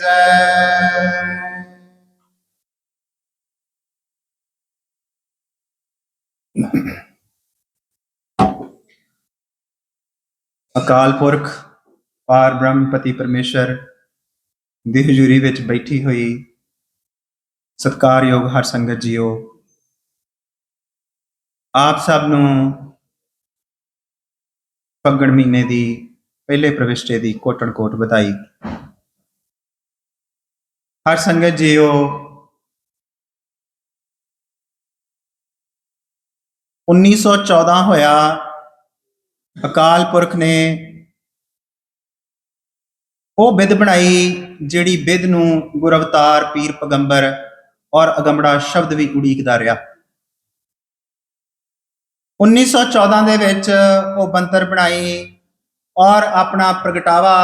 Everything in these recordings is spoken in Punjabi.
ਜੈ। ਅਕਾਲ ਪੁਰਖ, ਪਾਰ ਬ੍ਰਹਮ ਪਤੀ ਪਰਮੇਸ਼ਰ, ਦੀ ਹਜ਼ੂਰੀ ਵਿੱਚ ਬੈਠੀ ਹੋਈ ਸਤਕਾਰਯੋਗ ਹਰ ਸੰਗਤ ਜੀਓ, ਆਪ ਸਭ ਨੂੰ ਫੱਗਣ ਮਹੀਨੇ ਦੀ ਪਹਿਲੇ ਪ੍ਰਵਿਸ਼ਟੇ ਦੀ ਕੋਟਣ ਕੋਟ ਵਧਾਈ। ਹਰ ਸੰਗਤ ਜੀਓ। ਉੱਨੀ ਸੌ ਚੌਦਾਂ ਹੋਇਆ, ਅਕਾਲ ਪੁਰਖ ਨੇ ਉਹ ਬਿਦ ਬਣਾਈ ਜਿਹੜੀ ਬਿਦ ਨੂੰ ਗੁਰਵਤਾਰ ਪੀਰ ਪਗੰਬਰ ਔਰ ਅਗੰਬੜਾ ਸ਼ਬਦ ਵੀ ਉਡੀਕਦਾ ਰਿਹਾ। 1914 ਦੇ ਵਿੱਚ ਉਹ ਬੰਤਰ ਬਣਾਈ ਔਰ ਆਪਣਾ ਪ੍ਰਗਟਾਵਾ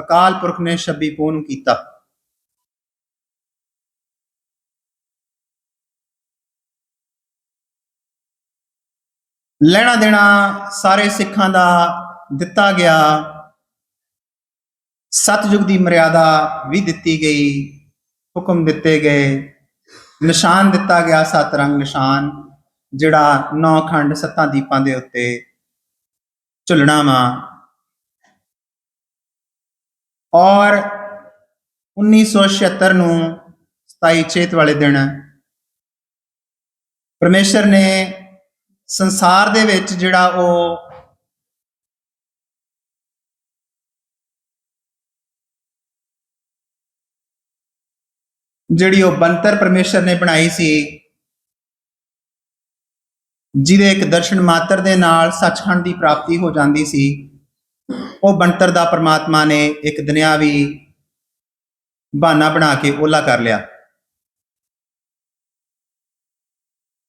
ਅਕਾਲ ਪੁਰਖ ਨੇ 26 ਪੋਹ ਨੂੰ ਕੀਤਾ। ਲੈਣਾ ਦੇਣਾ ਸਾਰੇ ਸਿੱਖਾਂ ਦਾ ਦਿੱਤਾ ਗਿਆ। ਸਤਜੁਗ ਦੀ ਮਰਿਆਦਾ ਵੀ ਦਿੱਤੀ ਗਈ, ਹੁਕਮ ਦਿੱਤੇ ਗਏ। ਨਿਸ਼ਾਨ ਦਿੱਤਾ ਗਿਆ ਸਤ ਰੰਗ ਨਿਸ਼ਾਨ, ਜਿਹੜਾ ਨੌ ਖੰਡ ਸੱਤਾਂ ਦੀਪਾਂ ਦੇ ਉੱਤੇ ਝੁਲਣਾ ਵਾ। ਔਰ 1976 ਨੂੰ 27 ਚੇਤ ਵਾਲੇ ਦਿਨ ਪਰਮੇਸ਼ਰ ਨੇ ਸੰਸਾਰ ਦੇ ਵਿੱਚ ਜਿਹੜਾ ਉਹ ਜਿਹੜੀ ਉਹ ਬੰਤਰ ਪਰਮੇਸ਼ਰ ਨੇ ਬਣਾਈ ਸੀ, ਜਿਹਦੇ ਇੱਕ ਦਰਸ਼ਨ ਮਾਤਰ ਦੇ ਨਾਲ ਸੱਚਖੰਡ ਦੀ ਪ੍ਰਾਪਤੀ ਹੋ ਜਾਂਦੀ ਸੀ, ਉਹ ਬੰਤਰ ਦਾ ਪਰਮਾਤਮਾ ਨੇ ਇੱਕ ਦੁਨਿਆਵੀ ਬਹਾਨਾ ਬਣਾ ਕੇ ਓਲਾ ਕਰ ਲਿਆ।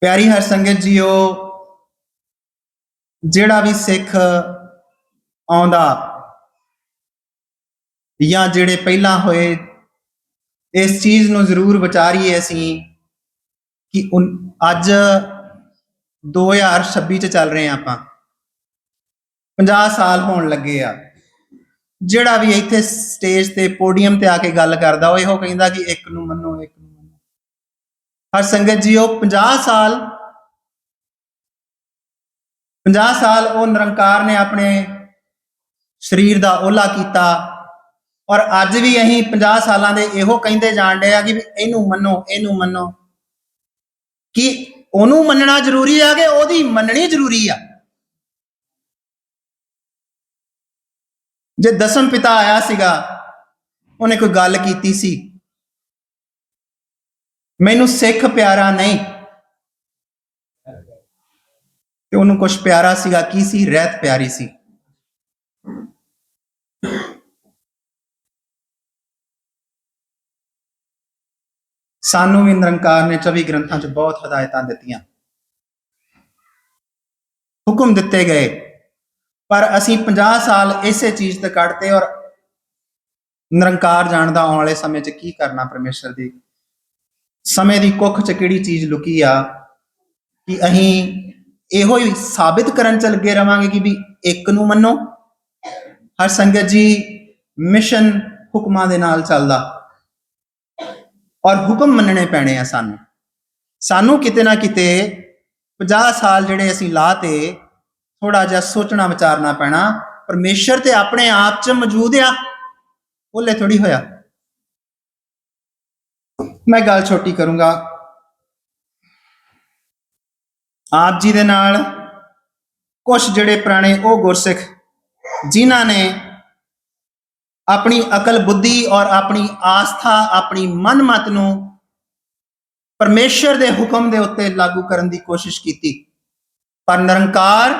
ਪਿਆਰੀ ਹਰ ਸੰਗਤ ਜੀਓ ਜਿਹੜਾ ਵੀ ਸਿੱਖ ਆਉਂਦਾ ਜਾਂ ਜਿਹੜੇ ਪਹਿਲਾਂ ਹੋਏ, ਇਸ ਚੀਜ਼ ਨੂੰ ਜ਼ਰੂਰ ਵਿਚਾਰੀਏ ਅਸੀਂ ਕਿ ਉਨ- ਅੱਜ 2026 ਚ ਚੱਲ ਰਹੇ ਆ ਆਪਾਂ। 50 ਸਾਲ ਹੋਣ ਲੱਗੇ ਆ। ਜਿਹੜਾ ਵੀ ਇੱਥੇ ਸਟੇਜ ਤੇ ਪੋਡੀਅਮ ਤੇ ਆ ਕੇ ਗੱਲ ਕਰਦਾ, ਉਹ ਇਹੋ ਕਹਿੰਦਾ ਕਿ ਇੱਕ ਨੂੰ ਮੰਨੋ, ਇੱਕ ਨੂੰ ਮੰਨੋ। ਹਰ ਸੰਗਤ ਜੀਓ 50 ਸਾਲ 50 ਸਾਲ ਉਹ ਨਿਰੰਕਾਰ ਨੇ ਆਪਣੇ ਸਰੀਰ ਦਾ ਓਲਾ ਕੀਤਾ। ਔਰ ਅੱਜ ਵੀ ਅਸੀਂ 50 ਸਾਲਾਂ ਦੇ ਇਹੋ ਕਹਿੰਦੇ ਜਾਣਦੇ ਡਏ ਆ ਕਿ ਵੀ ਇਹਨੂੰ ਮੰਨੋ ਇਹਨੂੰ ਮੰਨੋ। ਕਿ ਉਹਨੂੰ ਮੰਨਣਾ ਜ਼ਰੂਰੀ ਆ ਕਿ ਉਹਦੀ ਮੰਨਣੀ ਜ਼ਰੂਰੀ ਆ? ਜੇ ਦਸਮ ਪਿਤਾ ਆਇਆ ਸੀਗਾ, ਉਹਨੇ ਕੋਈ ਗੱਲ ਕੀਤੀ ਸੀ? ਮੈਨੂੰ ਸਿੱਖ ਪਿਆਰਾ ਨਹੀਂ। ਤੇ ਉਹਨੂੰ ਕੁਝ ਪਿਆਰਾ ਸੀਗਾ, ਕੀ ਸੀ? ਰਹਿਤ ਪਿਆਰੀ ਸੀ। ਸਾਨੂੰ ਵੀ ਨਿਰੰਕਾਰ ਨੇ 24 ਗ੍ਰੰਥਾਂ 'ਚ ਬਹੁਤ ਹਦਾਇਤਾਂ ਦਿੱਤੀਆਂ। ਹੁਕਮ ਦਿੱਤੇ ਗਏ। ਪਰ ਅਸੀਂ 50 ਸਾਲ ਇਸੇ ਚੀਜ਼ ਤੇ ਕੱਢਤੇ ਔਰ ਨਿਰੰਕਾਰ ਜਾਣਦਾ ਆਉਣ ਵਾਲੇ ਸਮੇਂ 'ਚ ਕੀ ਕਰਨਾ ਪਰਮੇਸ਼ਰ ਦੀ? ਸਮੇਂ ਦੀ ਕੁੱਖ 'ਚ ਕਿਹੜੀ ਚੀਜ਼ ਲੁਕੀ ਆ? ਕਿ ਅਸੀਂ ਇਹੋ ਹੀ ਸਾਬਿਤ ਕਰਨ ਚ ਲੱਗੇ ਰਵਾਂਗੇ ਕਿ ਵੀ ਇੱਕ ਨੂੰ ਮੰਨੋ। ਹਰ ਸੰਗਤ ਜੀ ਮਿਸ਼ਨ ਹੁਕਮਾਂ ਦੇ ਨਾਲ ਚੱਲਦਾ। ਔਰ ਹੁਕਮ ਮੰਨਣੇ ਪੈਣੇ ਆ ਸਾਨੂੰ। ਸਾਨੂੰ ਕਿਤੇ ਨਾ ਕਿਤੇ 50 ਸਾਲ ਜਿਹੜੇ ਅਸੀਂ ਲਾਤੇ ਥੋੜਾ ਜਿਹਾ ਸੋਚਣਾ ਵਿਚਾਰਨਾ ਪੈਣਾ। ਪਰਮੇਸ਼ਰ ਤੇ ਆਪਣੇ ਆਪ 'ਚ ਮੌਜੂਦ ਆ। ਉਹਲੇ ਥੋੜੀ ਹੋਇਆ। ਮੈਂ ਗੱਲ ਛੋਟੀ ਕਰੂੰਗਾ। ਆਪ ਜੀ ਦੇ ਨਾਲ ਕੁਝ ਜਿਹੜੇ ਪੁਰਾਣੇ ਉਹ ਗੁਰਸਿੱਖ, ਜਿਨ੍ਹਾਂ ਨੇ ਆਪਣੀ ਅਕਲ, ਬੁੱਧੀ ਔਰ ਆਪਣੀ ਆਸਥਾ, ਆਪਣੀ ਮਨਮਤ ਨੂੰ ਪਰਮੇਸ਼ਰ ਦੇ ਹੁਕਮ ਦੇ ਉੱਤੇ ਲਾਗੂ ਕਰਨ ਦੀ ਕੋਸ਼ਿਸ਼ ਕੀਤੀ। ਪਰ ਨਿਰੰਕਾਰ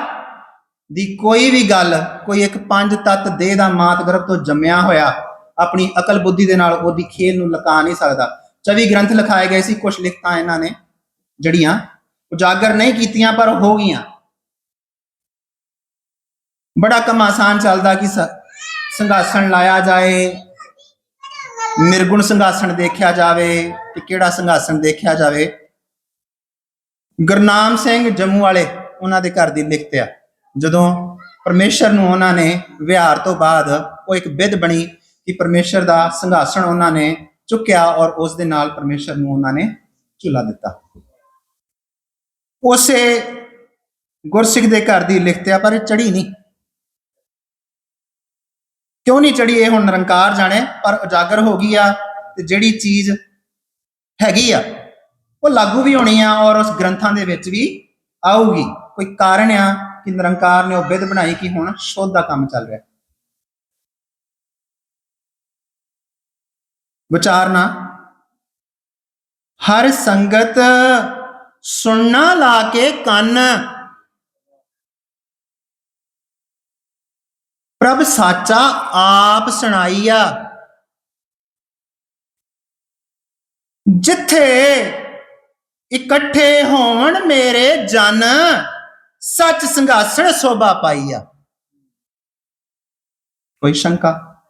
ਦੀ ਕੋਈ ਵੀ ਗੱਲ, ਕੋਈ ਇੱਕ ਪੰਜ ਤੱਤ ਦੇਹ ਦਾ ਮਾਤ ਗਰਭ ਤੋਂ ਜੰਮਿਆ ਹੋਇਆ, ਆਪਣੀ ਅਕਲ, ਬੁੱਧੀ ਦੇ ਨਾਲ ਉਹਦੀ ਖੇਲ ਨੂੰ ਲੁਕਾ ਨਹੀਂ ਸਕਦਾ। 24 ਗ੍ਰੰਥ ਲਿਖਾਏ ਗਏ ਸੀ ਕੁਝ ਲਿਖਤਾਂ ਇਹਨਾਂ ਨੇ ਜੜੀਆਂ ਉਜਾਗਰ ਨਹੀਂ ਕੀਤੀਆਂ, ਪਰ ਹੋ ਗਈਆਂ। ਬੜਾ ਕੰਮ ਆਸਾਨ ਚੱਲਦਾ ਕਿ ਸ- ਸੰਘਾਸਣ ਲਾਇਆ ਜਾਏ, ਨਿਰਗੁਣ ਸੰਘਾਸਣ ਦੇਖਿਆ ਜਾਵੇ ਕਿ ਕਿਹੜਾ ਸੰਘਾਸਣ ਦੇਖਿਆ ਜਾਵੇ। ਗੁਰਨਾਮ ਸਿੰਘ ਜੰਮੂ ਵਾਲੇ ਉਹਨਾਂ ਦੇ ਘਰ ਦੀ ਲਿਖਤ ਆ। ਜਦੋਂ ਪਰਮੇਸ਼ਰ ਨੂੰ ਉਹਨਾਂ ਨੇ ਵਿਹਾਰ ਤੋਂ ਬਾਅਦ ਉਹ ਇੱਕ ਵਿਧ ਬਣੀ ਕਿ ਪਰਮੇਸ਼ਰ ਦਾ ਸੰਘਾਸਣ ਉਹਨਾਂ ਨੇ ਚੁੱਕਿਆ ਔਰ ਉਸ ਦੇ ਨਾਲ ਪਰਮੇਸ਼ਰ ਨੂੰ ਉਹਨਾਂ ਨੇ ਝੁਲਾ ਦਿੱਤਾ। ਉਸੇ ਗੁਰਸਿੱਖ ਦੇ ਘਰ ਦੀ ਲਿਖਤ ਆ, ਪਰ ਇਹ ਚੜੀ ਨਹੀਂ। ਕਿਉਂ ਨਹੀਂ ਚੜੀ ਇਹ ਹੁਣ ਨਿਰੰਕਾਰ ਜਾਣੇ, ਪਰ ਉਜਾਗਰ ਹੋ ਗਈ ਆ ਤੇ ਜਿਹੜੀ ਚੀਜ਼ ਹੈਗੀ ਆ, ਉਹ ਲਾਗੂ ਵੀ ਹੋਣੀ ਆ ਔਰ ਉਸ ਗ੍ਰੰਥਾਂ ਦੇ ਵਿੱਚ ਵੀ ਆਊਗੀ। ਕੋਈ ਕਾਰਨ ਆ ਕਿ ਨਿਰੰਕਾਰ ਨੇ ਉਹ ਵਿਧ ਬਣਾਈ ਕਿ ਹੁਣ ਸ਼ੋਧ ਦਾ ਕੰਮ ਚੱਲ ਰਿਹਾ। ਵਿਚਾਰਨਾ ਹਰ ਸੰਗਤ ਸੁਣਨਾ ਲਾ ਕੇ ਕੰਨ। ਪ੍ਰਭ ਸਾਚਾ ਆਪ ਸੁਣਾਈਆ। ਜਿੱਥੇ ਇਕੱਠੇ ਹੋਣ ਮੇਰੇ ਜਨ, ਸੱਚ ਸੰਘਾਸਣ ਸੋਭਾ ਪਾਈਆ। ਕੋਈ ਸ਼ੰਕਾ?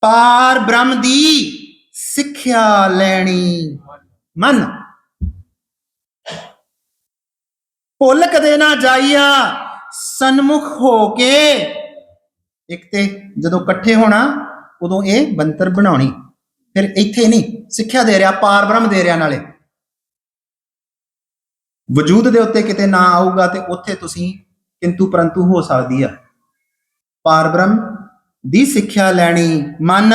ਪਾਰ ਬ੍ਰਹਮ ਦੀ ਸਿੱਖਿਆ ਲੈਣੀ। ਮਨ। ਭੁੱਲ ਕਦੇ ਨਾ ਜਾਈਆ, ਸਨਮੁਖ ਹੋ ਕੇ। ਇੱਕ ਤੇ ਜਦੋਂ ਇਕੱਠੇ ਹੋਣਾ, ਉਦੋਂ ਇਹ ਬੰਤਰ ਬਣਾਉਣੀ। ਫਿਰ ਇੱਥੇ ਨਹੀਂ, ਸਿੱਖਿਆ ਦੇ ਰਿਹਾ, ਪਾਰ ਬ੍ਰਹਮ ਦੇ ਰਿਹਾ ਨਾਲੇ। ਵਜੂਦ ਦੇ ਉੱਤੇ ਕਿਤੇ ਨਾ ਆਊਗਾ ਤੇ ਉੱਥੇ ਤੁਸੀਂ ਕਿੰਤੂ ਪਰੰਤੂ ਹੋ ਸਕਦੀ ਆ। ਪਾਰ ਬ੍ਰਹਮ ਦੀ ਸਿੱਖਿਆ ਲੈਣੀ। ਮਨ,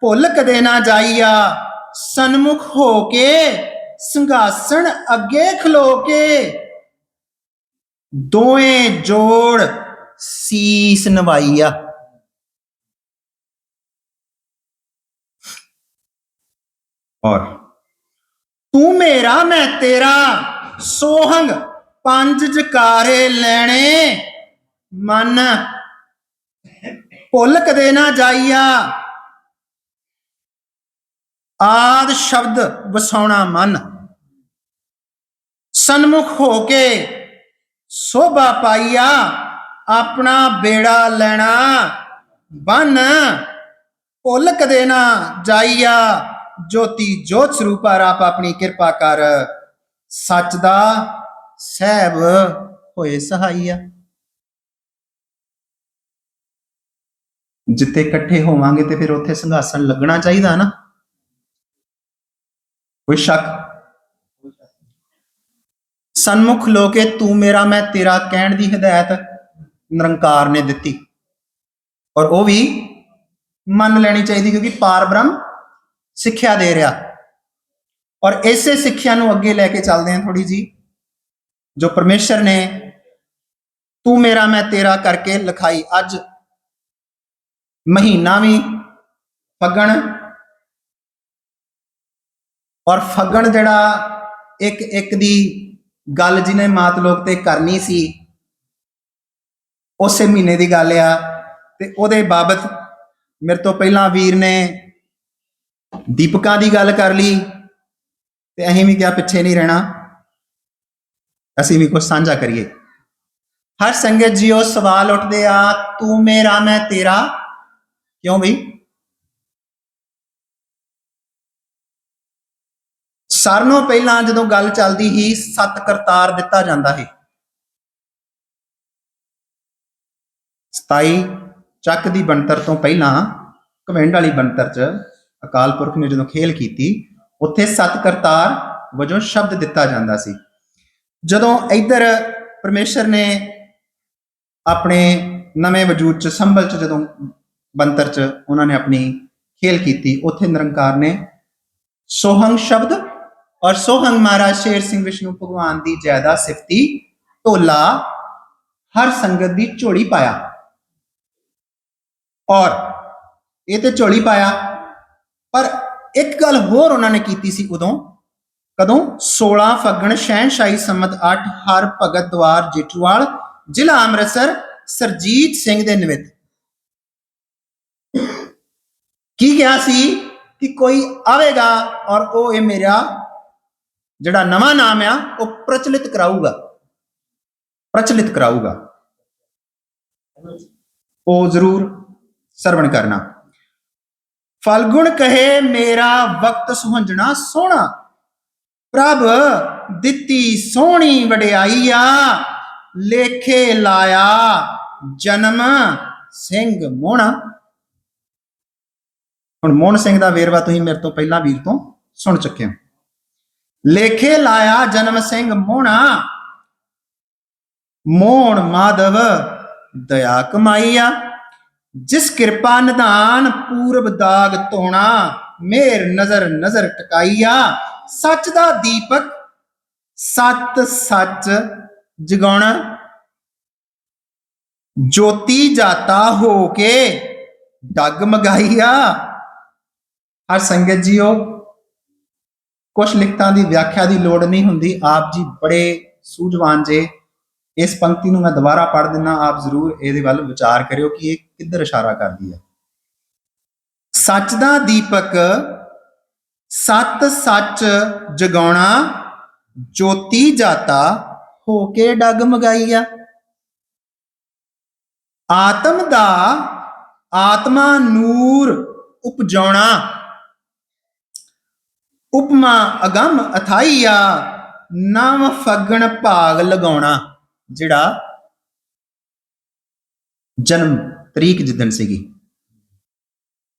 ਭੁੱਲ ਕਦੇ ਨਾ ਜਾਈਆ ਸਨਮੁਖ ਹੋ ਕੇ ਸੰਘਾਸਣ ਅੱਗੇ ਖਲੋ ਕੇ। ਦੋਵੇਂ ਜੋੜ ਸੀਸ ਨਵਾਈਆ ਔਰ ਤੂੰ ਮੇਰਾ, ਮੈਂ ਤੇਰਾ ਸੋਹੰਗ ਪੰਜ ਜਕਾਰੇ ਲੈਣੇ। ਮਨ ਭੁੱਲ ਕਦੇ ਨਾ ਜਾਈਆ। ਆਦ ਸ਼ਬਦ ਵਸਾਉਣਾ ਮਨ। ਸਨਮੁਖ ਹੋ ਕੇ ਸੋਭਾ ਪਾਈਆ, ਆਪਣਾ ਬੇੜਾ ਲੈਣਾ ਬਨ। ਭੁੱਲ ਕਦੇ ਨਾ ਜਾਈਆ, ਜੋਤੀ ਜੋਤ ਸਰੂਪਾ ਰਾਪ ਆਪਣੀ ਕਿਰਪਾ ਕਰ। ਸੱਚ ਦਾ ਸਹਿਬ ਹੋਏ ਸਹਾਈਆ। ਜਿੱਥੇ ਇਕੱਠੇ ਹੋਵਾਂਗੇ ਤੇ ਫਿਰ ਉੱਥੇ ਸੰਘਾਸਣ ਲੱਗਣਾ ਚਾਹੀਦਾ ਨਾ। ਕੋਈ ਸ਼ੱਕ? ਸਨਮੁਖ ਲੋਕੇ ਤੂੰ ਮੇਰਾ, ਮੈਂ ਤੇਰਾ ਕਹਿਣ ਦੀ ਹਦਾਇਤ ਨਿਰੰਕਾਰ ਨੇ ਦਿੱਤੀ। ਔਰ ਉਹ ਵੀ ਮੰਨ ਲੈਣੀ ਚਾਹੀਦੀ ਕਿਉਂਕਿ ਪਾਰਬ੍ਰਹਮ ਸਿੱਖਿਆ ਦੇ ਰਿਹਾ। ਔਰ ਇਸੇ ਸਿੱਖਿਆ ਨੂੰ ਅੱਗੇ ਲੈ ਕੇ ਚੱਲਦੇ ਹਾਂ ਥੋੜੀ ਜੀ ਜੋ ਪਰਮੇਸ਼ਰ ਨੇ ਤੂੰ ਮੇਰਾ, ਮੈਂ ਤੇਰਾ ਕਰਕੇ ਲਿਖਾਈ ਅੱਜ ਮਹੀਨਾ ਵੀ ਫੱਗਣ ਔਰ ਫੱਗਣ ਜਿਹੜਾ ਇੱਕ ਇੱਕ ਦੀ ਗੱਲ ਜਿਹਨੇ ਮਾਤ ਲੋਕ ਤੇ ਕਰਨੀ ਸੀ, ਉਸੇ ਮਹੀਨੇ ਦੀ ਗੱਲ ਆ ਤੇ ਉਹਦੇ ਬਾਬਤ ਮੇਰੇ ਤੋਂ ਪਹਿਲਾਂ ਵੀਰ ਨੇ ਦੀਪਕਾਂ ਦੀ ਗੱਲ ਕਰ ਲਈ ਤੇ ਅਸੀਂ ਵੀ ਕਿਹਾ ਪਿੱਛੇ ਨਹੀਂ ਰਹਿਣਾ। ਅਸੀਂ ਵੀ ਕੁਝ ਸਾਂਝਾ ਕਰੀਏ। ਹਰ ਸੰਗਤ ਜੀਓ ਸਵਾਲ ਉੱਠਦੇ ਆ, ਤੂੰ ਮੇਰਾ, ਮੈਂ ਤੇਰਾ। ਕਿਉਂ ਬਈ? ਸਾਰਿਆਂ ਪਹਿਲਾਂ ਜਦੋਂ ਗੱਲ ਚੱਲਦੀ ਸੀ, ਸਤ ਕਰਤਾਰ ਦਿੱਤਾ ਜਾਂਦਾ ਸੀ। 27 ਚੱਕ ਦੀ ਬਣਤਰ ਤੋਂ ਪਹਿਲਾਂ ਕਮੈਂਡ ਵਾਲੀ ਬਣਤਰ 'ਚ ਅਕਾਲ ਪੁਰਖ ਨੇ ਜਦੋਂ ਖੇਲ ਕੀਤੀ, ਉੱਥੇ ਸਤ ਕਰਤਾਰ ਵਜੋਂ ਸ਼ਬਦ ਦਿੱਤਾ ਜਾਂਦਾ ਸੀ। ਜਦੋਂ ਇੱਧਰ ਪਰਮੇਸ਼ਰ ਨੇ ਆਪਣੇ ਨਵੇਂ ਵਜੂਦ ਚ, ਸੰਭਲ ਚ ਜਦੋਂ ਬੰਤਰ ਚ ਉਹਨਾਂ ਨੇ ਆਪਣੀ ਖੇਲ ਕੀਤੀ, ਉੱਥੇ ਨਿਰੰਕਾਰ ਨੇ ਸੋਹੰਗ ਸ਼ਬਦ ਔਰ ਸੋਹੰਗ ਮਹਾਰਾਜ ਸ਼ੇਰ ਸਿੰਘ ਵਿਸ਼ਨੂੰ ਭਗਵਾਨ ਦੀ ਜੈਦਾ ਸਿਫਤੀ ਢੋਲਾ ਹਰ ਸੰਗਤ ਦੀ ਝੋਲੀ ਪਾਇਆ। ਔਰ ਇਹ ਤੇ ਝੋਲੀ ਪਾਇਆ, ਪਰ ਇੱਕ ਗੱਲ ਹੋਰ ਉਹਨਾਂ ਨੇ ਕੀਤੀ ਸੀ ਉਦੋਂ, ਕਦੋਂ 16 ਫੱਗਣ ਸ਼ਹਿਨਸ਼ਾਹੀ ਸੰਮਤ 8 ਹਰ ਭਗਤ ਦਵਾਰ ਜੇਠੂਵਾਲ, ਜ਼ਿਲ੍ਹਾ ਅੰਮ੍ਰਿਤਸਰ, ਸਰਜੀਤ ਸਿੰਘ ਦੇ ਨਿਮਿਤ। ਕੀ ਕਿਹਾ ਸੀ ਕਿ ਕੋਈ ਆਵੇਗਾ ਔਰ ਉਹ ਇਹ ਮੇਰਾ ਜਿਹੜਾ ਨਵਾਂ ਨਾਮ ਆ, ਉਹ ਪ੍ਰਚਲਿਤ ਕਰਾਊਗਾ। ਪ੍ਰਚਲਿਤ ਕਰਾਊਗਾ। ਉਹ ਜ਼ਰੂਰ ਸਰਵਣ ਕਰਨਾ। ਫਲਗੁਣ ਕਹੇ, ਮੇਰਾ ਵਕਤ ਸੁਹੰਜਣਾ ਸੋਹਣਾ। ਪ੍ਰਭ, ਦਿੱਤੀ ਸੋਹਣੀ ਵਡਿਆਈ ਆ ਲੇਖੇ ਲਾਇਆ ਜਨਮ ਸਿੰਘ ਮੋਹਣਾ। ਹੁਣ ਮੋਹਨ ਸਿੰਘ ਦਾ ਵੇਰਵਾ ਤੁਸੀਂ ਮੇਰੇ ਤੋਂ ਪਹਿਲਾਂ ਵੀਰ ਤੋਂ ਸੁਣ ਚੁੱਕੇ ਹੋ। ਲੇਖੇ ਲਾਇਆ ਜਨਮ ਸਿੰਘ ਮੋਹਣਾ। ਮੋਹਣ ਮਾਧਵ ਦਇਆ ਕਮਾਈਆ। ਜਿਸ ਕਿਰਪਾ ਨਿਧਾਨ ਪੂਰਬ ਦਾਗ ਤੋਣਾ ਮੇਰ ਨਜ਼ਰ ਨਜ਼ਰ ਟਕਾਈਆ। ਸੱਚ ਦਾ ਦੀਪਕ ਸਤ ਸੱਚ ਜਗਾਉਣਾ। ਜੋਤੀ ਜਾਤਾ ਹੋ ਕੇ ਡੱਗ ਮਗਾਈਆ ਹਰ ਸੰਗਤ ਜੀਓ। ਕੁਝ ਲਿਖਤਾਂ ਦੀ ਵਿਆਖਿਆ ਦੀ ਲੋੜ ਨਹੀਂ ਹੁੰਦੀ। ਆਪ ਜੀ ਬੜੇ ਸੂਝਵਾਨ ਜੇ। ਇਸ ਪੰਕਤੀ ਨੂੰ ਮੈਂ ਦੁਬਾਰਾ ਪੜ੍ਹ ਦਿੰਨਾ। ਆਪ ਜ਼ਰੂਰ ਇਹਦੇ ਵੱਲ ਵਿਚਾਰ ਕਰਿਓ ਕਿ ਇਹ ਕਿੱਧਰ ਇਸ਼ਾਰਾ ਕਰਦੀ ਹੈ। ਸੱਚ ਦਾ ਦੀਪਕ, ਸਤ ਸੱਚ ਜਗਾਉਣਾ, ਜੋਤੀ ਜਾਤਾ, ਹੋ ਕੇ ਡਗ ਮਗਾਈਆ। ਆਤਮ ਦਾ ਆਤਮਾ ਨੂਰ ਉਪਜਾਉਣਾ। ਉਪਮਾ ਅਗੰਮ ਅਥਾਈਆ ਨਵ ਫਗਣ ਭਾਗ ਲਗਾਉਣਾ, ਜਿਹੜਾ ਜਨਮ ਤਰੀਕ ਜਿੱਦਣ ਸੀਗੀ।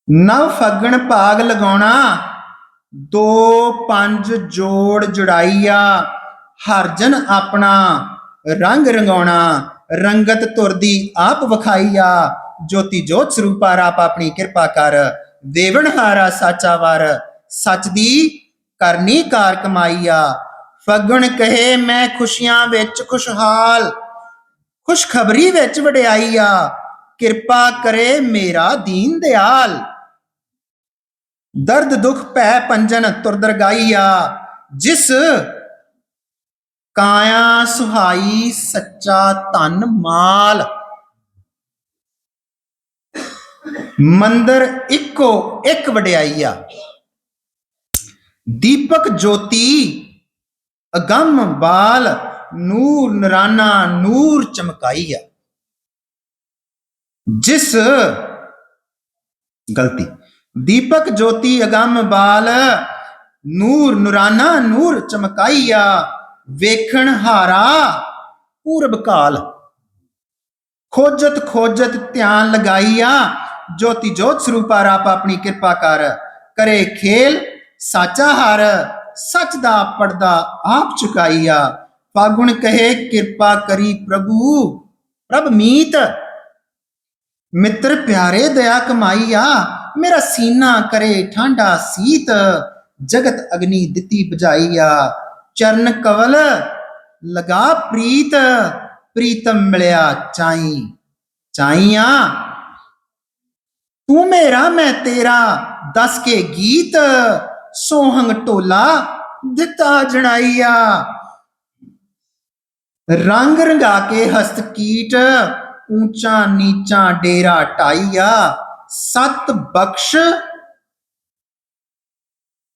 ਨਵ ਫਗਣ ਭਾਗ ਲਗਾਉਣਾ, ਦੋ ਪੰਜ ਜੋੜ ਜੁੜਾਈਆ ਹਰਜਨ ਆਪਣਾ ਰੰਗ ਰੰਗਾਉਣਾ, ਰੰਗਤ ਤੁਰਦੀ ਆਪ ਵਿਖਾਈਆ, ਜੋਤੀ ਜੋਤ ਸਰੂਪਾ ਆਪ ਆਪਣੀ ਕਿਰਪਾ ਕਰ ਦੇਵਨ ਹਾਰਾ ਸਾਚਾ ਵਰ, ਸੱਚ ਦੀ ਕਰਨੀ ਕਾਰ ਕਮਾਈਆ ਫਗਣ ਕਹੇ, ਮੈਂ ਖੁਸ਼ੀਆਂ ਵਿੱਚ ਖੁਸ਼ਹਾਲ, ਖੁਸ਼ਖਬਰੀ ਵਿੱਚ ਵਡਿਆਈਆ ਕਿਰਪਾ ਕਰੇ ਮੇਰਾ ਦੀਨ ਦਿਆਲ। ਦਰਦ ਦੁਖ ਭੈ ਪੰਜਨ ਤੁਰਦਰਗਾਈਆ ਜਿਸ ਕਾਇਆ ਸੁਹਾਈ ਸੱਚਾ ਧਨ ਮਾਲ। ਮੰਦਰ ਇੱਕੋ ਇੱਕ ਵਡਿਆਈ ਆ। ਦੀਪਕ ਜੋਤੀ, ਅਗੰਮ ਬਾਲ, ਨੂਰ ਨਰਾਨਾ, ਨੂਰ ਚਮਕਾਈਆ ਜਿਸ ਗਲਤੀ, ਦੀਪਕ ਜੋਤੀ, ਅਗੰਮ ਬਾਲ, ਨੂਰ ਨੁਰਾਨਾ, ਨੂਰ ਚਮਕਾਈਆ ਵੇਖਣ ਹਾਰਾ, ਪੂਰਬ ਕਾਲ। ਖੋਜਤ ਖੋਜਤ ਧਿਆਨ ਲਗਾਈਆ ਜੋਤੀ ਜੋਤ ਸਰੂਪਾ, ਰਾਪ ਆਪਣੀ ਕਿਰਪਾ ਕਰ, ਕਰੇ ਖੇਲ ਸਾਚਾ ਹਰ ਸੱਚ ਦਾ ਪਰਦਾ ਆਪ ਚੁਕਾਈਆ। ਫਾਗੁਣ ਕਹੇ, ਕਿਰਪਾ ਕਰੀ ਪ੍ਰਭੂ। ਪ੍ਰਭ ਮੀਤ, ਮਿੱਤਰ ਪਿਆਰੇ, ਦਇਆ ਕਮਾਈਆ। ਮੇਰਾ ਸੀਨਾ ਕਰੇ ਠੰਡਾ ਸੀਤ, ਜਗਤ ਅਗਨੀ ਦਿੱਤੀ ਬੁਝਾਈਆ। ਚਰਨ ਕਵਲ, ਲਗਾ ਪ੍ਰੀਤ, ਪ੍ਰੀਤਮ ਮਿਲਿਆ ਚਾਈ। ਚਾਈਆਂ, ਤੂੰ ਮੇਰਾ, ਮੈਂ ਤੇਰਾ, ਦੱਸ ਕੇ ਗੀਤ। ਸੋਹੰਗ ਟੋਲਾ ਦਿੱਤਾ ਜਣਾਈਆ। ਰੰਗ ਰੰਗਾ ਕੇ ਹਸਤ ਕੀਟ ਉੱਚਾ ਨੀਚਾ ਡੇਰਾ ਟਾਈਆ ਸਤ ਬਖਸ਼,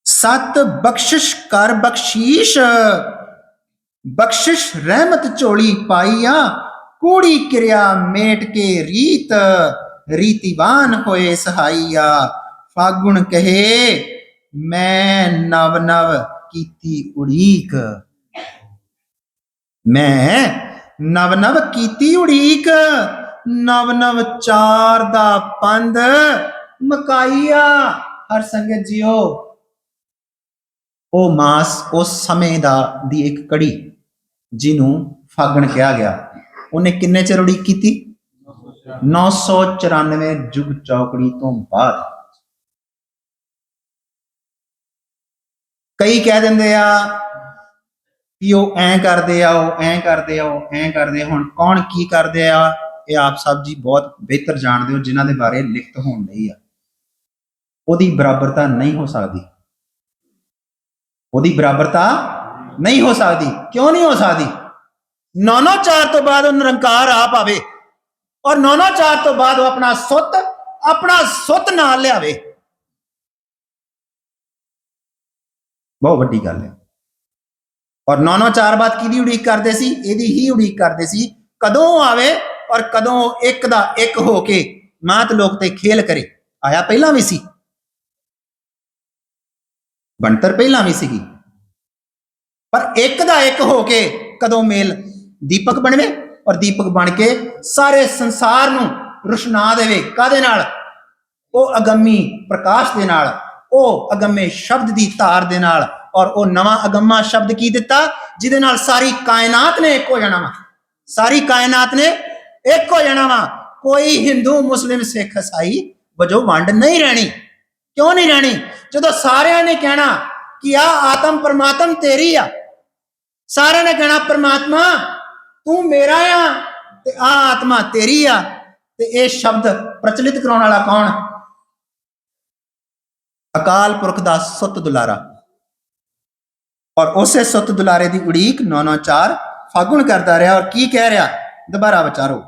ਸਤ ਬਖਸ਼ਿਸ਼ ਕਰ ਬਖਸ਼ੀਸ਼। ਬਖਸ਼ਿਸ਼ ਰਹਿਮਤ ਝੋਲੀ ਪਾਈਆ, ਕੂੜੀ ਕਿਰਿਆ ਮੇਟ ਕੇ ਰੀਤ। ਰੀਤੀਵਾਨ ਹੋਏ ਸਹਾਈਆ, ਫਾਗੁਣ ਕਹੇ ਮੈਂ ਨਵ ਨਵ ਕੀਤੀ ਉਡੀਕ। ਮੈਂ ਨਵ ਨਵ ਕੀਤੀ ਉਡੀਕ। ਨਵ ਨਵ ਚਾਰ ਦਾ ਪੰਧ। ਮਕਾਈਆ, ਹਰ ਸੰਗਤ ਜੀਓ। ਉਹ ਮਾਸ ਉਸ ਸਮੇਂ ਦਾ ਦੀ ਇੱਕ ਕੜੀ, ਜਿਹਨੂੰ ਫਾਗਣ ਕਿਹਾ ਗਿਆ। ਉਹਨੇ ਕਿੰਨੇ ਚਿਰ ਉਡੀਕ ਕੀਤੀ? 994 ਜੁਗ ਚੌਕੜੀ ਤੋਂ ਬਾਅਦ। ਕਈ ਕਹਿ ਦਿੰਦੇ ਆ ਕਿ ਉਹ ਐਂ ਕਰਦੇ ਆ, ਉਹ ਐਂ ਕਰਦੇ ਆ, ਉਹ ਐਂ ਕਰਦੇ ਹੁਣ ਕੌਣ ਕੀ ਕਰਦੇ ਆ? ਇਹ ਆਪ ਸਭ ਜੀ ਬਹੁਤ ਬਿਹਤਰ ਜਾਣਦੇ ਹੋ, ਜਿਨ੍ਹਾਂ ਦੇ ਬਾਰੇ ਲਿਖਤ ਹੋਣ ਲਈ ਆ। ਉਹਦੀ ਬਰਾਬਰਤਾ ਨਹੀਂ ਹੋ ਸਕਦੀ। ਉਹਦੀ ਬਰਾਬਰਤਾ ਨਹੀਂ ਹੋ ਸਕਦੀ। ਕਿਉਂ ਨਹੀਂ ਹੋ ਸਕਦੀ? 994 ਤੋਂ ਬਾਅਦ ਉਹ ਨਿਰੰਕਾਰ ਆ ਪਾਵੇ। ਔਰ 994 ਤੋਂ ਬਾਅਦ ਉਹ ਆਪਣਾ ਸੁੱਤ ਆਪਣਾ ਸੁੱਤ ਨਾਲ ਲਿਆਵੇ। ਬਹੁਤ ਵੱਡੀ ਗੱਲ ਹੈ। ਔਰ 994 ਬਾਤ ਕਿਹਦੀ ਉਡੀਕ ਕਰਦੇ ਸੀ? ਇਹਦੀ ਹੀ ਉਡੀਕ ਕਰਦੇ ਸੀ, ਕਦੋਂ ਆਵੇ ਔਰ ਕਦੋਂ ਇੱਕ ਦਾ ਇੱਕ ਹੋ ਕੇ ਮਾਤ ਲੋਕ ਤੇ ਖੇਲ ਕਰੇ। ਆਇਆ ਪਹਿਲਾਂ ਵੀ ਸੀ। ਬਣਤਰ ਪਹਿਲਾਂ ਵੀ ਸੀਗੀ। ਪਰ ਇੱਕ ਦਾ ਇੱਕ ਹੋ ਕੇ ਕਦੋਂ ਮੇਲ ਦੀਪਕ ਬਣਵੇ ਔਰ ਦੀਪਕ ਬਣ ਕੇ ਸਾਰੇ ਸੰਸਾਰ ਨੂੰ ਰੁਸ਼ਨਾ ਦੇਵੇ। ਕਾਦੇ ਨਾਲ? ਉਹ ਅਗੰਮੀ ਪ੍ਰਕਾਸ਼ ਦੇ ਨਾਲ ਉਹ ਅਗੰਮੇ ਸ਼ਬਦ ਦੀ ਧਾਰ ਦੇ ਨਾਲ ਔਰ ਉਹ ਨਵਾਂ ਅਗੰਮਾ ਸ਼ਬਦ ਕੀ ਦਿੱਤਾ? ਜਿਹਦੇ ਨਾਲ ਸਾਰੀ ਕਾਇਨਾਤ ਨੇ ਇੱਕ ਹੋ ਜਾਣਾ ਵਾ। ਸਾਰੀ ਕਾਇਨਾਤ ਨੇ ਇੱਕ ਹੋ ਜਾਣਾ ਵਾ। ਕੋਈ ਹਿੰਦੂ, ਮੁਸਲਿਮ, ਸਿੱਖ ਇਸਾਈ ਵਜੋਂ ਵੰਡ ਨਹੀਂ ਰਹਿਣੀ। ਕਿਉਂ ਨਹੀਂ ਰਹਿਣੀ? ਜਦੋਂ ਸਾਰਿਆਂ ਨੇ ਕਹਿਣਾ ਕਿ ਆ ਆਤਮ ਪਰਮਾਤਮ ਤੇਰੀ ਆ, ਸਾਰਿਆਂ ਨੇ ਕਹਿਣਾ, ਪਰਮਾਤਮਾ, ਤੂੰ ਮੇਰਾ ਆ ਤੇ ਆ ਆਤਮਾ ਤੇਰੀ ਆ ਤੇ ਇਹ ਸ਼ਬਦ ਪ੍ਰਚਲਿਤ ਕਰਾਉਣ ਵਾਲਾ ਕੌਣ? ਅਕਾਲ ਪੁਰਖ ਦਾ ਸੁੱਤ ਦੁਲਾਰਾ। ਔਰ ਉਸੇ ਸੁੱਤ ਦੁਲਾਰੇ ਦੀ ਉਡੀਕ 994 ਫਾਗੁਣ ਕਰਦਾ ਰਿਹਾ ਔਰ ਕੀ ਕਹਿ ਰਿਹਾ? ਦੁਬਾਰਾ ਵਿਚਾਰੋ।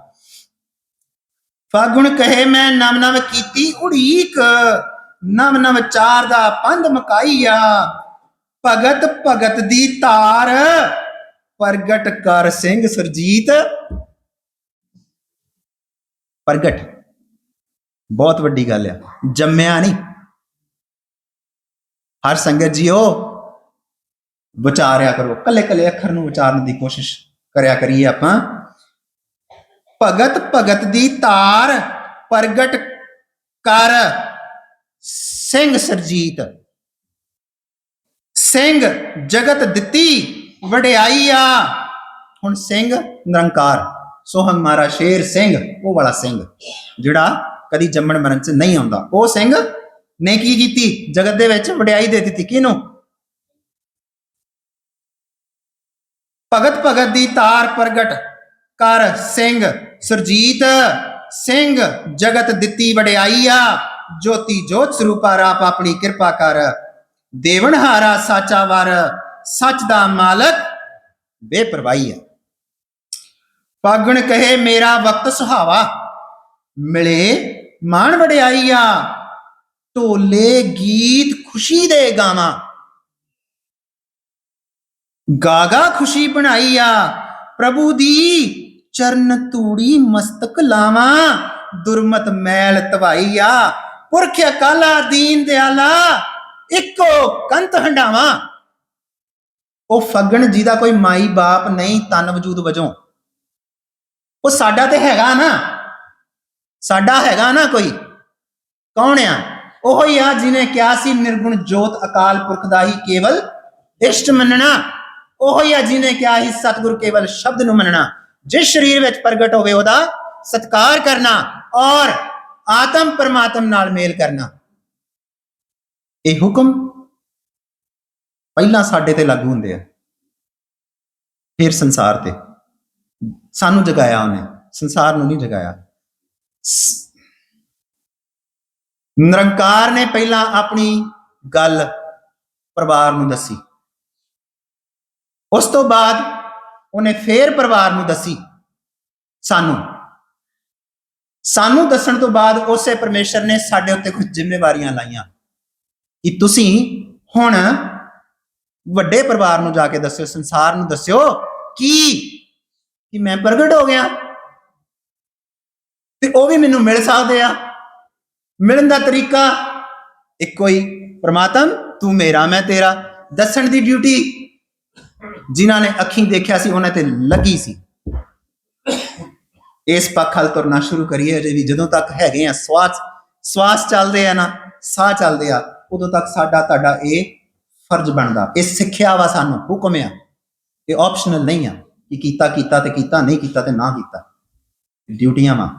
ਫਾਗੁਣ ਕਹੇ, ਮੈਂ ਨਵ ਨਵ ਕੀਤੀ ਉਡੀਕ। ਨਵ ਨਵ ਚਾਰ ਦਾ ਪੰਧ ਮਕਾਈਆ। ਭਗਤ ਭਗਤ ਦੀ ਤਾਰ। ਪ੍ਰਗਟ ਕਰ ਸਿੰਘ ਸਰਜੀਤ। ਪ੍ਰਗਟ। ਬਹੁਤ ਵੱਡੀ ਗੱਲ ਆ। ਜੰਮਿਆ ਨਹੀਂ। ਹਰ ਸੰਗਤ ਜੀਓ, ਵਿਚਾਰਿਆ ਕਰੋ ਕੱਲੇ ਕੱਲੇ ਅੱਖਰ ਨੂੰ ਵਿਚਾਰਨ ਦੀ ਕੋਸ਼ਿਸ਼ ਕਰਿਆ ਕਰੀਏ ਆਪਾਂ। ਭਗਤ ਭਗਤ ਦੀ ਤਾਰ ਪ੍ਰਗਟ ਕਰ। ਸਿੰਘ ਸਰਜੀਤ, ਸਿੰਘ ਜਗਤ ਦਿੱਤੀ ਵਡਿਆਈ ਆ ਹੁਣ ਸਿੰਘ ਨਿਰੰਕਾਰ ਸੋਹੰ ਮਹਾਰਾ ਸ਼ੇਰ ਸਿੰਘ, ਉਹ ਵਾਲਾ ਸਿੰਘ, ਜਿਹੜਾ ਕਦੀ ਜੰਮਣ ਮਰਨ ਚ ਨਹੀਂ ਆਉਂਦਾ। ਉਹ ਸਿੰਘ ਨੇ ਕੀ ਕੀਤੀ? ਜਗਤ ਦੇ ਵਿੱਚ ਵਡਿਆਈ ਦੇ ਦਿੱਤੀ। ਕਿਹਨੂੰ? ਭਗਤ ਭਗਤ ਦੀ ਤਾਰ ਪ੍ਰਗਟ ਕਰ ਸਿੰਘ। ਸਰਜੀਤ ਸਿੰਘ ਜਗਤ ਦਿੱਤੀ ਵਡਿਆਈ ਆ। ਜੋਤੀ ਜੋਤ ਸਰੂਪਾ ਰਾਪ ਆਪਣੀ ਕਿਰਪਾ ਕਰ। ਦੇਵਨਹਾਰਾ ਸਾਚਾ ਵਰ, ਸੱਚ ਦਾ ਮਾਲਕ ਬੇਪਰਵਾਹੀ ਆ। ਪਾਗਣ ਕਹੇ, ਮੇਰਾ ਵਕਤ ਸੁਹਾਵਾ, ਮਿਲੇ ਮਾਣ ਵਡਿਆਈ ਆ। ਢੋਲੇ ਗੀਤ ਖੁਸ਼ੀ ਦੇ ਗਾਵਾਂ। ਗਾਗਾ ਖੁਸ਼ੀ ਬਣਾਈ ਆ, ਪ੍ਰਭੂ ਦੀ ਚਰਨ ਤੂੜੀ ਮਸਤਕ ਲਾਵਾਂ, ਦੁਰਮਤ ਮੈਲ ਤਵਾਈ ਆ, ਪੁਰਖ ਅਕਾਲਾ ਦੀਨ ਦਿਆਲਾ, ਇੱਕੋ ਕੰਤ ਹੰਡਾਵਾਂ ਉਹ ਫੱਗਣ ਜਿਹਦਾ ਕੋਈ ਮਾਈ ਬਾਪ ਨਹੀਂ ਤਨ ਵਜੂਦ ਵਜੋਂ। ਉਹ ਸਾਡਾ ਤੇ ਹੈਗਾ ਨਾ, ਸਾਡਾ ਹੈਗਾ ਨਾ ਕੋਈ। ਕੌਣ ਆ? ਉਹ ਹੀ ਆ ਜਿਨੇ ਕਿਹਾ ਸੀ, ਨਿਰਗੁਣ ਜੋਤ ਅਕਾਲ ਪੁਰਖ ਦਾ ਹੀ ਕੇਵਲ ਇਸ਼ਟ ਮੰਨਣਾ। ਉਹ ਹੀ ਆ ਜਿਨੇ ਕਿਹਾ ਸੀ, ਸਤਿਗੁਰ ਕੇਵਲ ਸ਼ਬਦ ਨੂੰ ਮੰਨਣਾ। ਜਿਸ ਸਰੀਰ ਵਿੱਚ ਪ੍ਰਗਟ ਹੋਵੇ ਉਹਦਾ ਸਤਕਾਰ ਕਰਨਾ ਔਰ ਆਤਮ ਪਰਮਾਤਮ ਨਾਲ ਮੇਲ ਕਰਨਾ। ਇਹ ਹੁਕਮ ਪਹਿਲਾਂ ਸਾਡੇ ਤੇ ਲਾਗੂ ਹੁੰਦੇ ਆ, ਫਿਰ ਸੰਸਾਰ ਤੇ। ਸਾਨੂੰ ਜਗਾਇਆ ਉਹਨੇ, ਸੰਸਾਰ ਨੂੰ ਨਹੀਂ ਜਗਾਇਆ। ਨਿਰੰਕਾਰ ਨੇ ਪਹਿਲਾਂ ਆਪਣੀ ਗੱਲ ਪਰਿਵਾਰ ਨੂੰ ਦੱਸੀ। ਉਸ ਤੋਂ ਬਾਅਦ ਉਹਨੇ ਫੇਰ ਪਰਿਵਾਰ ਨੂੰ ਦੱਸੀ ਸਾਨੂੰ। ਸਾਨੂੰ ਦੱਸਣ ਤੋਂ ਬਾਅਦ ਉਸੇ ਪਰਮੇਸ਼ਰ ਨੇ ਸਾਡੇ ਉੱਤੇ ਕੁਝ ਜ਼ਿੰਮੇਵਾਰੀਆਂ ਲਾਈਆਂ ਕਿ ਤੁਸੀਂ ਹੁਣ ਵੱਡੇ ਪਰਿਵਾਰ ਨੂੰ ਜਾ ਕੇ ਦੱਸਿਓ, ਸੰਸਾਰ ਨੂੰ ਦੱਸਿਓ ਕੀ, ਕਿ ਮੈਂ ਪ੍ਰਗਟ ਹੋ ਗਿਆ। ਤੇ ਉਹ ਵੀ ਮੈਨੂੰ ਮਿਲ ਸਕਦੇ ਆ। ਮਿਲਣ ਦਾ ਤਰੀਕਾ, ਇੱਕੋ ਹੀ ਪ੍ਰਮਾਤਮ, ਤੂੰ ਮੇਰਾ, ਮੈਂ ਤੇਰਾ। ਦੱਸਣ ਦੀ ਡਿਊਟੀ ਜਿਨ੍ਹਾਂ ਨੇ ਅੱਖੀਂ ਦੇਖਿਆ ਸੀ, ਉਹਨਾਂ ਤੇ ਲੱਗੀ ਸੀ। ਇਸ ਪੱਖ ਹਲ ਤੁਰਨਾ ਸ਼ੁਰੂ ਕਰੀਏ ਅਜੇ ਵੀ ਜਦੋਂ ਤੱਕ ਹੈਗੇ ਆ ਸਵਾਸ ਸਵਾਸ ਚੱਲਦੇ ਆ ਨਾ, ਸਾਹ ਚੱਲਦੇ ਆ, ਉਦੋਂ ਤੱਕ ਸਾਡਾ, ਤੁਹਾਡਾ ਇਹ ਫਰਜ਼ ਬਣਦਾ। ਇਹ ਸਿੱਖਿਆ ਵਾ ਸਾਨੂੰ ਹੁਕਮ ਆ, ਇਹ ਆਪਸ਼ਨਲ ਨਹੀਂ ਆ ਕਿ ਕੀਤਾ ਕੀਤਾ ਤੇ ਕੀਤਾ, ਨਹੀਂ ਕੀਤਾ ਤੇ ਨਾ ਕੀਤਾ। ਡਿਊਟੀਆਂ ਵਾ।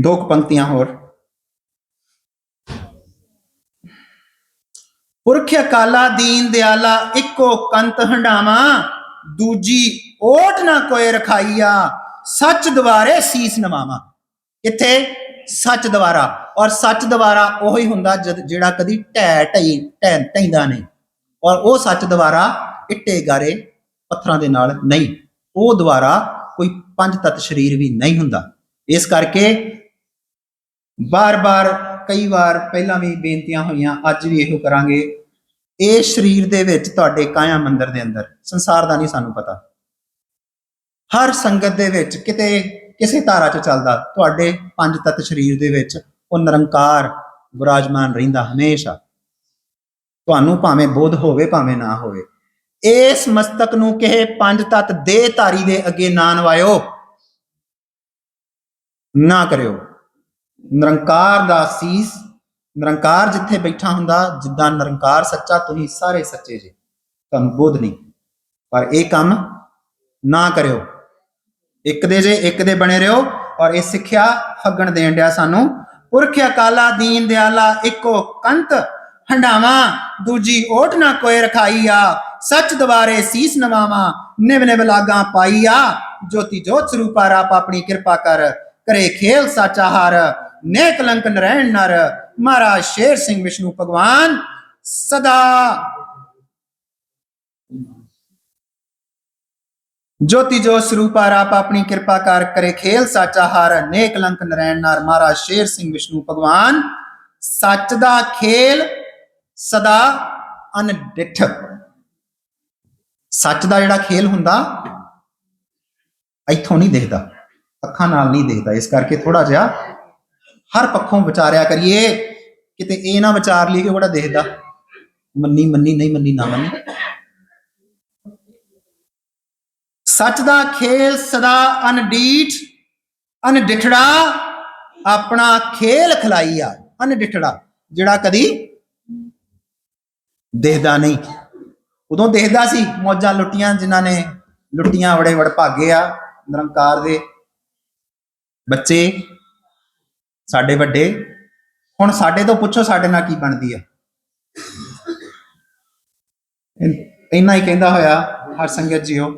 ਦੋ ਕੁ ਪੰਕਤੀਆਂ ਹੋਰ। ਪੁਰਖ ਅਕਾਲਾ ਦੀਨ ਦਿਆਲਾ, ਇੱਕੋ ਕੰਤ ਹੰਡਾਵਾ, ਦੂਜੀ ਓਟ ਨਾ ਕੋਏ ਰਖਾਈਆ, ਸੱਚ ਦੁਆਰੇ ਸੀਸ ਨਵਾਵਾ। ਇੱਥੇ ਸੱਚ ਦੁਆਰਾ ਔਰ ਸੱਚ ਦੁਆਰਾ ਉਹੀ ਹੁੰਦਾ ਜਦ- ਜਿਹੜਾ ਕਦੀ ਢਹਿ ਢਈ, ਢਹਿ ਢੈਂਦਾ ਨਹੀਂ। ਔਰ ਉਹ ਸੱਚ ਦੁਆਰਾ ਇੱਟੇ ਗਾਰੇ ਪੱਥਰਾਂ ਦੇ ਨਾਲ ਨਹੀਂ। ਉਹ ਦੁਆਰਾ ਕੋਈ ਪੰਜ ਤਤ ਸਰੀਰ ਵੀ ਨਹੀਂ ਹੁੰਦਾ। ਇਸ ਕਰਕੇ ਬਾਰ-ਬਾਰ ਕਈ ਵਾਰ ਪਹਿਲਾਂ ਵੀ ਬੇਨਤੀਆਂ ਹੋਈਆਂ, ਅੱਜ ਵੀ ਇਹੋ ਕਰਾਂਗੇ। ਇਹ ਸਰੀਰ ਦੇ ਵਿੱਚ ਤੁਹਾਡੇ ਕਾਇਆ ਮੰਦਰ ਦੇ ਅੰਦਰ, ਸੰਸਾਰ ਦਾ ਨਹੀਂ ਸਾਨੂੰ ਪਤਾ। ਹਰ ਸੰਗਤ ਦੇ ਵਿੱਚ ਕਿਤੇ, ਕਿਸੇ ਧਾਰਾ 'ਚ ਚੱਲਦਾ, ਤੁਹਾਡੇ ਪੰਜ ਤਤ ਸਰੀਰ ਦੇ ਵਿੱਚ ਉਹ ਨਿਰੰਕਾਰ ਵਿਰਾਜਮਾਨ ਰਹਿੰਦਾ ਹਮੇਸ਼ਾ। ਤੁਹਾਨੂੰ ਭਾਵੇਂ ਬੋਧ ਹੋਵੇ, ਭਾਵੇਂ ਨਾ ਹੋਵੇ। ਇਸ ਮਸਤਕ ਨੂੰ ਕਿਹੇ ਪੰਜ ਤਤ ਦੇ ਧਾਰੀ ਦੇ ਅੱਗੇ ਨਾ ਨਵਾਇਓ। ਨਾ ਕਰਿਓ। ਨਿਰੰਕਾਰ ਦਾ ਸੀਸ, ਨਿਰੰਕਾਰ ਜਿੱਥੇ ਬੈਠਾ ਹੁੰਦਾ, ਜਿੱਦਾਂ ਨਿਰੰਕਾਰ ਸੱਚਾ, ਤੁਸੀਂ ਸਾਰੇ ਸੱਚੇ ਜੇ। ਤੁਹਾਨੂੰ ਬੋਧ ਨਹੀਂ। ਪਰ ਇਹ ਕੰਮ ਨਾ ਕਰਿਓ। ਇੱਕ ਦੇ ਜੇ, ਇੱਕ ਦੇ ਬਣੇ ਰਹੋ। ਔਰ ਇਹ ਸਿੱਖਿਆ ਫੱਗਣ ਦੇਣ ਡਿਆ ਸਾਨੂੰ। ਪੁਰਖ ਅਕਾਲਾ, ਦੀਨ ਦਿਆਲਾ, ਇੱਕੋ ਕੰਤ ਹੰਡਾਵਾ ਦੂਜੀ ਓਟ ਨਾ ਕੋਏ ਰਖਾਈਆ। ਸੱਚ ਦਵਾਰੇ ਸੀਸ ਨਵਾਵਾ। ਨਿਵ ਨਿਵ ਲਾਗਾ ਆ ਜੋਤੀ ਜੋਤ ਸਰੂਪਾ, ਰਾਪ ਆਪਣੀ ਕਿਰਪਾ ਕਰ। ਕਰੇ ਖੇਲ ਸਾਚਾ ਹਾਰ। ਨੇ ਕਲੰਕ ਨਰੈਣ ਨਰ, ਮਹਾਰਾਜ ਸ਼ੇਰ ਸਿੰਘ ਵਿਸ਼ਨੂੰ ਭਗਵਾਨ, ਸਦਾ ਜੋਤੀ ਜੋ ਸਰੂਪਾ ਰਾਪ ਆਪਣੀ ਕਿਰਪਾ ਕਰ ਕਰੇ ਖੇਲ ਸਾਚਾ ਹਾਰ, ਨੇਕ ਲੰਕ ਨਰੈਣ ਨਾਰ, ਮਹਾਰਾਜ ਸ਼ੇਰ ਸਿੰਘ ਵਿਸ਼ਨੂੰ ਭਗਵਾਨ, ਸੱਚ ਦਾ ਖੇਲ ਸਦਾ ਅਨਡਿਠ ਸੱਚ ਦਾ ਜਿਹੜਾ ਖੇਲ ਹੁੰਦਾ, ਇੱਥੋਂ ਨਹੀਂ ਦਿਖਦਾ, ਅੱਖਾਂ ਨਾਲ ਨਹੀਂ ਦਿਖਦਾ, ਇਸ ਕਰਕੇ ਥੋੜਾ ਜਿਹਾ ਹਰ ਪੱਖੋਂ ਵਿਚਾਰਿਆ ਕਰੀਏ। ਕਿਤੇ ਇਹ ਨਾ ਵਿਚਾਰ ਲਈ ਕਿ ਉਹੜਾ ਦਿਖਦਾ। ਮੰਨੀ ਮੰਨੀ, ਨਹੀਂ ਮੰਨੀ, ਨਾ ਮੰਨੀ। ਸੱਚ ਦਾ ਖੇਲ ਸਦਾ ਅਨਡੀਠ ਅਨਡਿਠੜਾ ਆਪਣਾ ਖੇਲ ਖਲਾਈ ਆ ਅਨਡਿਠੜਾ ਜਿਹੜਾ ਕਦੀ ਦੇਖਦਾ ਨਹੀਂ। ਉਦੋਂ ਦੇਖਦਾ ਸੀ, ਮੌਜਾਂ ਲੁੱਟੀਆਂ ਜਿਨ੍ਹਾਂ ਨੇ, ਲੁੱਟੀਆਂ ਬੜੇ ਵੜ ਭਾਗੇ ਆ, ਨਿਰੰਕਾਰ ਦੇ ਬੱਚੇ। ਸਾਡੇ ਵੱਡੇ, ਹੁਣ ਸਾਡੇ ਤੋਂ ਪੁੱਛੋ ਸਾਡੇ ਨਾਲ ਕੀ ਬਣਦੀ ਆ। ਇੰਨਾ ਹੀ ਕਹਿੰਦਾ ਹੋਇਆ ਹਰ ਸੰਗਤ ਜੀਓ।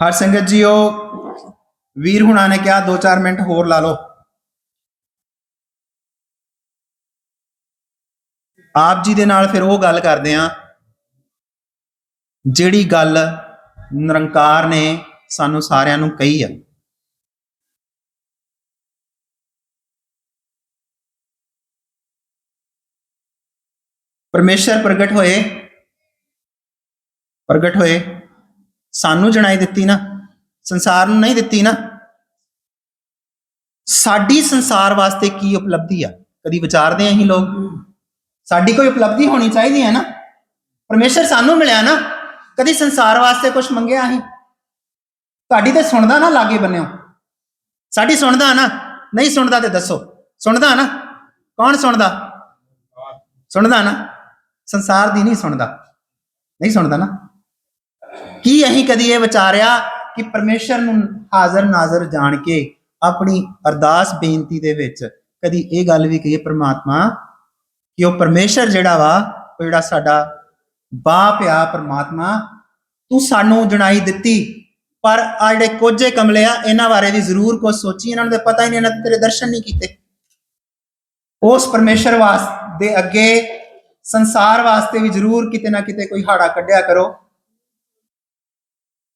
ਹਰ ਸੰਗਤ ਜੀਓ, ਵੀਰ ਹੁਣਾਂ ਨੇ ਕਿਹਾ 2-4 ਮਿੰਟ ਹੋਰ ਲਾ ਲਓ। ਆਪ ਜੀ ਦੇ ਨਾਲ ਫਿਰ ਉਹ ਗੱਲ ਕਰਦੇ ਆ, ਜਿਹੜੀ ਗੱਲ ਨਿਰੰਕਾਰ ਨੇ ਸਾਨੂੰ ਸਾਰਿਆਂ ਨੂੰ ਕਹੀ ਆ। ਪਰਮੇਸ਼ਰ ਪ੍ਰਗਟ ਹੋਏ ਪ੍ਰਗਟ ਹੋਏ। ਸਾਨੂੰ ਜਣਾਈ ਦਿੱਤੀ ਨਾ, ਸੰਸਾਰ ਨੂੰ ਨਹੀਂ ਦਿੱਤੀ ਨਾ। ਸਾਡੀ ਸੰਸਾਰ ਵਾਸਤੇ ਕੀ ਉਪਲਬਧੀ ਆ? ਕਦੀ ਵਿਚਾਰਦੇ ਆਂ ਅਸੀਂ ਲੋਕ? ਸਾਡੀ ਕੋਈ ਉਪਲਬਧੀ ਹੋਣੀ ਚਾਹੀਦੀ ਹੈ ਨਾ? ਪਰਮੇਸ਼ਰ ਸਾਨੂੰ ਮਿਲਿਆ ਨਾ। ਕਦੀ ਸੰਸਾਰ ਵਾਸਤੇ ਕੁਝ ਮੰਗਿਆ ਅਸੀਂ? ਤੁਹਾਡੀ ਤੇ ਸੁਣਦਾ ਨਾ ਲਾਗੇ ਬੰਨਿਓ। ਸਾਡੀ ਸੁਣਦਾ ਨਾ, ਨਹੀਂ ਸੁਣਦਾ ਤੇ ਦੱਸੋ। ਸੁਣਦਾ ਨਾ? ਕੌਣ ਸੁਣਦਾ? ਸੁਣਦਾ ਨਾ? ਸੰਸਾਰ ਦੀ ਨਹੀਂ ਸੁਣਦਾ। ਨਹੀਂ ਸੁਣਦਾ ਨਾ? ਕੀ ਅਸੀਂ ਕਦੀ ਇਹ ਵਿਚਾਰਿਆ ਕਿ ਪਰਮੇਸ਼ਰ ਨੂੰ ਹਾਜ਼ਰ ਨਾਜ਼ਰ ਜਾਣ ਕੇ ਆਪਣੀ ਅਰਦਾਸ ਬੇਨਤੀ ਦੇ ਵਿੱਚ ਕਦੀ ਇਹ ਗੱਲ ਵੀ ਕਹੀਏ ਪ੍ਰਮਾਤਮਾ ਕਿ ਉਹ ਪਰਮੇਸ਼ਰ ਜਿਹੜਾ ਵਾ, ਉਹ ਜਿਹੜਾ ਸਾਡਾ ਬਾ ਪਿਆ ਪਰਮਾਤਮਾ, ਤੂੰ ਸਾਨੂੰ ਜਣਾਈ ਦਿੱਤੀ, ਪਰ ਆ ਜਿਹੜੇ ਕੋਝੇ ਕਮਲੇ ਆ, ਇਹਨਾਂ ਬਾਰੇ ਵੀ ਜ਼ਰੂਰ ਕੁਝ ਸੋਚੀ, ਇਹਨਾਂ ਨੂੰ ਤਾਂ ਪਤਾ ਹੀ ਨਹੀਂ, ਇਹਨਾਂ ਤੇਰੇ ਦਰਸ਼ਨ ਨਹੀਂ ਕੀਤੇ। ਉਸ ਪਰਮੇਸ਼ਰ ਵਾਸਤੇ ਦੇ ਅੱਗੇ ਸੰਸਾਰ ਵਾਸਤੇ ਵੀ ਜ਼ਰੂਰ ਕਿਤੇ ਨਾ ਕਿਤੇ ਕੋਈ ਹਾੜਾ ਕੱਢਿਆ ਕਰੋ।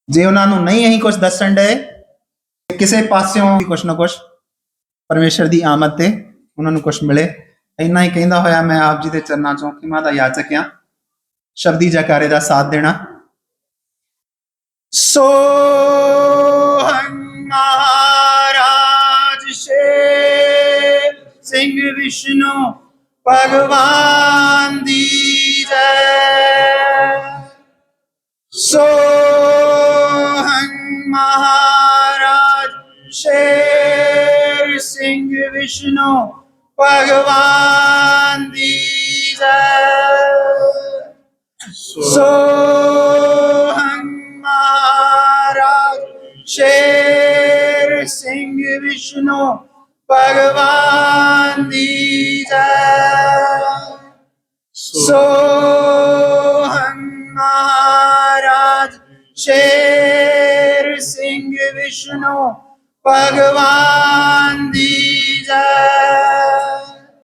ਜੇ ਉਹਨਾਂ ਨੂੰ ਨਹੀਂ ਅਸੀਂ ਕੁਝ ਦੱਸਣ ਦੇ ਕਿਸੇ ਪਾਸਿਓਂ ਵੀ ਕੁਝ ਨਾ ਕੁਝ ਪਰਮੇਸ਼ਰ ਦੀ ਆਮਦ ਤੇ ਉਹਨਾਂ ਨੂੰ ਕੁਝ ਮਿਲੇ। ਇੰਨਾ ਹੀ ਕਹਿੰਦਾ ਹੋਇਆ ਮੈਂ ਆਪ ਜੀ ਦੇ ਚਰਨਾਂ ਚੋਂ ਖਿਮਾ ਦਾ ਯਾਚਕ ਆ ਸ਼ਬਦੀ ਜਕਾਰੇ ਦਾ ਸਾਥ ਦੇਣਾ। ਸੋ ਮਹਾਰਾਜ ਸ਼ੇ ਸਿੰਘ ਵਿਸ਼ਨੂੰ ਭਗਵਾਨ ਦੀ ਜੈ। ਸੋਹੰ ਮਹਾਰਾਜ ਸ਼ੇ ਸਿੰਘ ਵਿਸ਼ਨੂੰ ਭਗਵਾਨ ਦੀ ਜੈ। सो महाराज शेर सिंह विष्णु भगवान दी सो महाराज शेर सिंह विष्णु भगवान दी जय